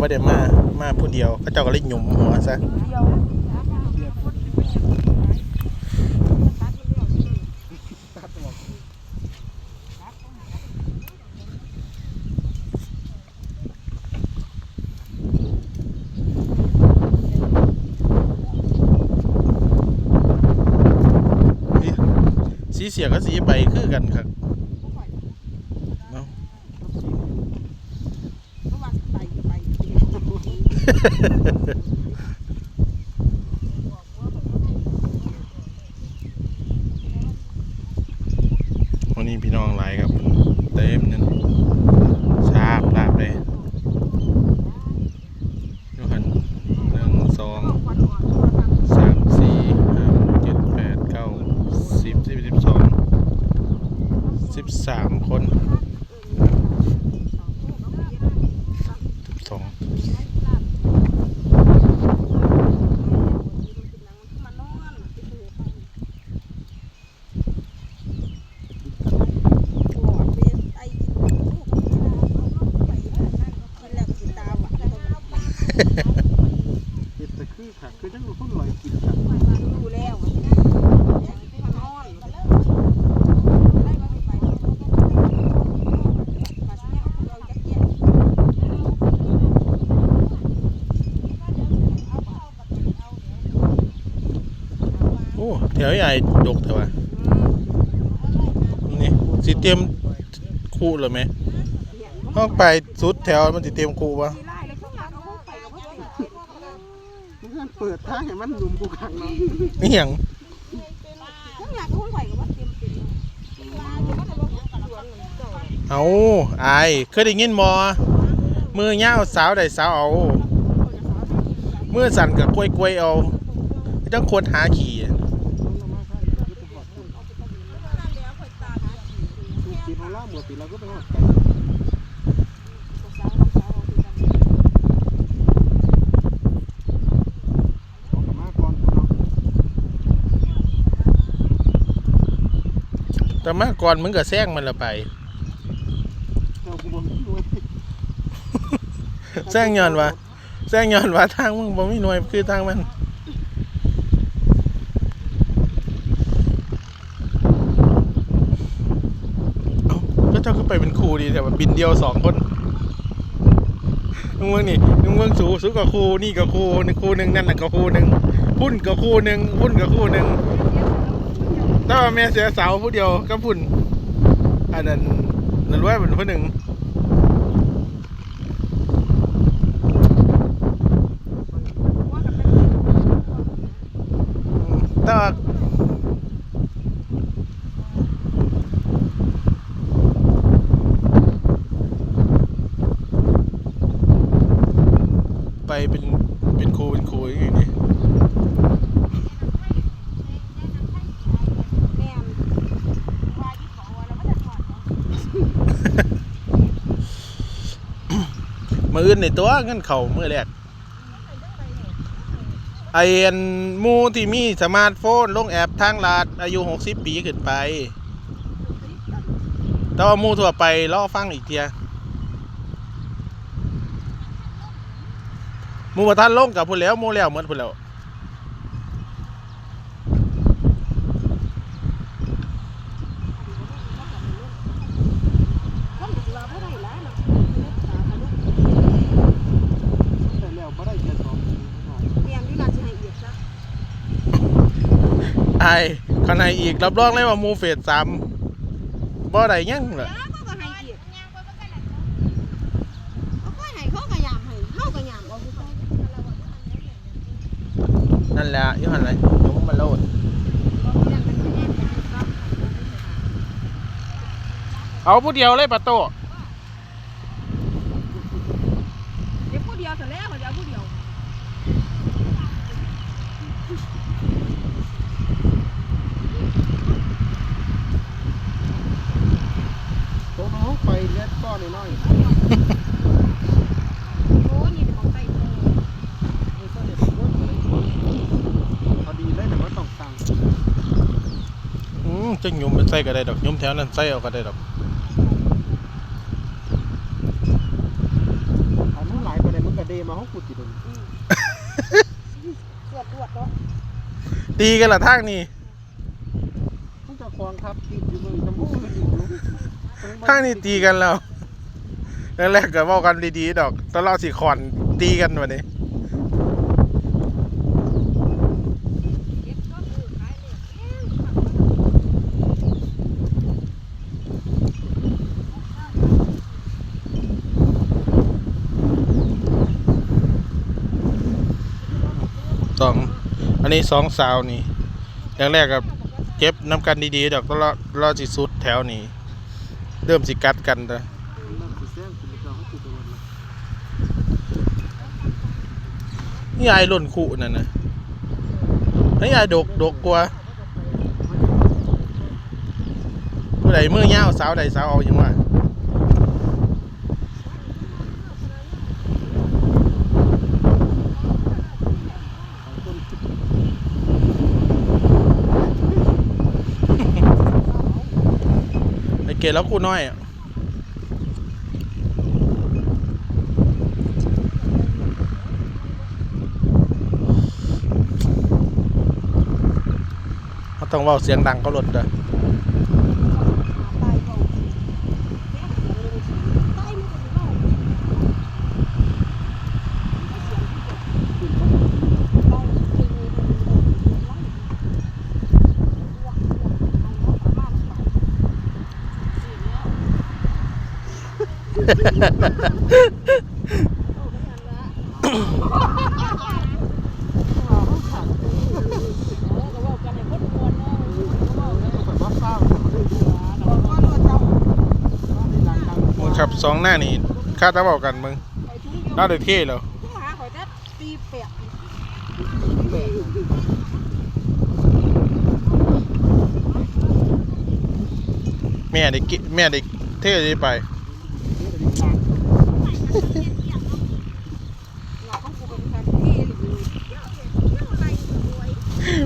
ว่าเดี๋ยวมามาผู้เดียวก็เจ้าก็เลยหยุมหัวซะสีเสียกับสีใบคือกันครับเนาะ วันนี้พี่น้องหลายครับ เต็มนั่นชาบลาบเลยยกหันหนึ่งสองสามสี่ห้าเจ็ดแปดเก้าสิบสิบสิบสองสิบสามคนสิบสอง เห็ดแต่คือค่ะคือทั้งหมดคนลอยกินค่ะ โอ้ แถวใหญ่ดกเถอะวะนี่สิเตรียมคู่เลยไหมห้องไปสุดแถวมันสิเตรียมคู่ปะเปิดทางให้มันรุมกูขังเนาะนี่หยังเอาไอายเคยได้ยินมอมือเงาวสาวได้สาวเอามือสั่นกับกล้วยกล้วยเอาจังควรหาขี่อะ ปี ของเราหมดปีเราก็ไปหอดไปของกับมาก่อนเนาะแต่มาก่อนมึงก็แซงมันละไปเรากูบ่มีด้วยแซงย้อนว่าแซงย้อนว่าทางมึงบ่มีหน่วยคือทางมันาก็เจ้าไปเป็นครูดีแต่ว่าบินเดียวสองคนมึงเมืองนี่มึงเมืองสูสูกับครูนี่กับครูหนึ่งครูหนึ่งนั่นแหละกับครูหนึ่งพุ่นกับครูหนึ่งพุ่นกับครูหนึ่งแต่ว่าแม่เสียสาวผู้เดียวกับพุ่นอันนั้นนั่นรวยเป็นผู้หนึ่งแต่ว่า ไปเป็นเป็นครูเป็นครูอย่างนี้มืออื่นในตัวเงินเขามือแรกไอเอ็นหมูที่มีสมาร์ทโฟนลงแอปทางลาดอายุ 60 ปีขึ้นไป แต่ว่าหมูทั่วไปรอฟังอีกเทีย มูประท่านลงกับพูนแล้วหมูแล้วเหมือนพูนแล้วแต่แล้วบ่ได้แค่สองปีหน่อยไอข้างในอีกรับรองเลยว่าหมูเฟสสามบ่ได้หยังเลย นั่นแหละยี่หันไรยมมันโลด เอาผู้เดียวเลยประตูเดี๋ยวผู้เดียวเสร็จแล้วเดี๋ยวผู้เดียว จังยมไปใส่ก็ได้ดอกยมแถวนั้นใส่เอาก็ได้ดอกเอามัหลไปได้มันก็เดมาห้อกูติดนตรวจตรวจเนาะตีกันละทางนี้มันจะคลงทับท่างนี้ตีกันแล้วแรกๆก็บอกกันดีๆดอกตอนเราสี่ขอนตีกันวันนี้ นนี้สองสาวนี่อย่างแรกกับเก็บน้ำกันดีๆดอกตอนเราเราสิสุดแถวนี้เริ่มสิกัดกันแต่เริ่มสิแซงคุณจะเอาให้ติดตัวมันละนี่ไอ้ล่นคู่นั่นนะนี่ไอ้ดกดกกว่าผู้ใดมือยาวสาวใดสาวเอาอย่างว่า ของต้น ไอ้เกตแล้วคูน้อยเขาต้องว่าเสียงดังก็ลดเด้อ มึงขับสองหน้านี่ค่าตาบอกกันมึงน่าเดือดเท่เหรอแม่เด็กแม่เด็กเท่ดีไป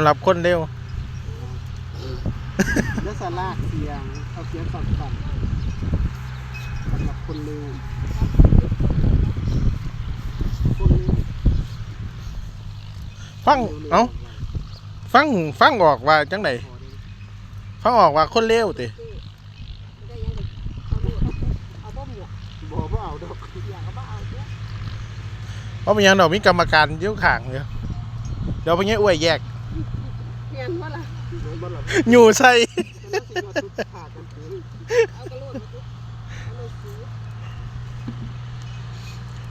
ำหรับคนเร็วแล้วสลากเสียงเอาเสียงสั่นสั่นสำหรับคนเร็วคนเร็วฟังเอ้าฟังฟังออกว่าจังไดฟังออกว่าคนเร็วติได้ยังเด็กเอาดูเอาบ่หมวกบอกว่าเอาดอกอย่างก็บ่เอาเด้อเพราะมันยังดอกมีกรรมการอยุ่ข้างเดียวเดี๋ยวไปเงี้ยอ้วยแยกเพีย อยู่ใส่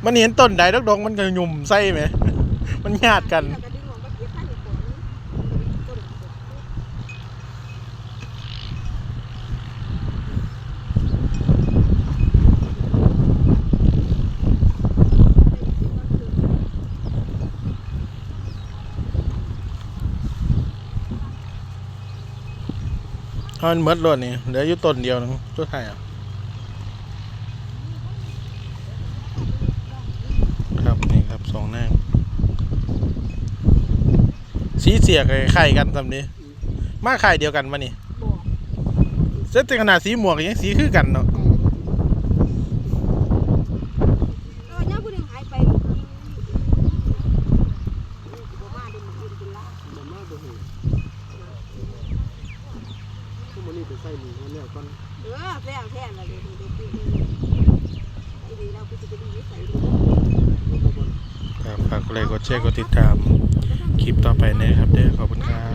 มันเห็นต้นใดดอกดองมันก็หยุ่มใส่ไหม มันญาติกัน มันเมดรถนี่เหลืออยู่ต้นเดียวนึงตัวไทายอะครับนี่ครับสองหน้าสีเสียกไข่กันทำนี้มาไข่เดียวกันมานี่บอกเส้นขนาดสีหมวกยังสีคือกันเนาะ เออย่าผู้หนึงหายไปบ่มาเด้มันอยู่กินลา บ่มาบ่เห็นทุกมื้อนี้ไปใส่หนีมาแล้วก่อน เออแท้แท้น่ะเด็กเด็กดีดีแล้วกูจะไปดีใส่ดู บ่บ่ ครับฝากกดไลค์กด แชร์กดติดตามคลิปต่อไปนะครับเด้อขอบคุณครับ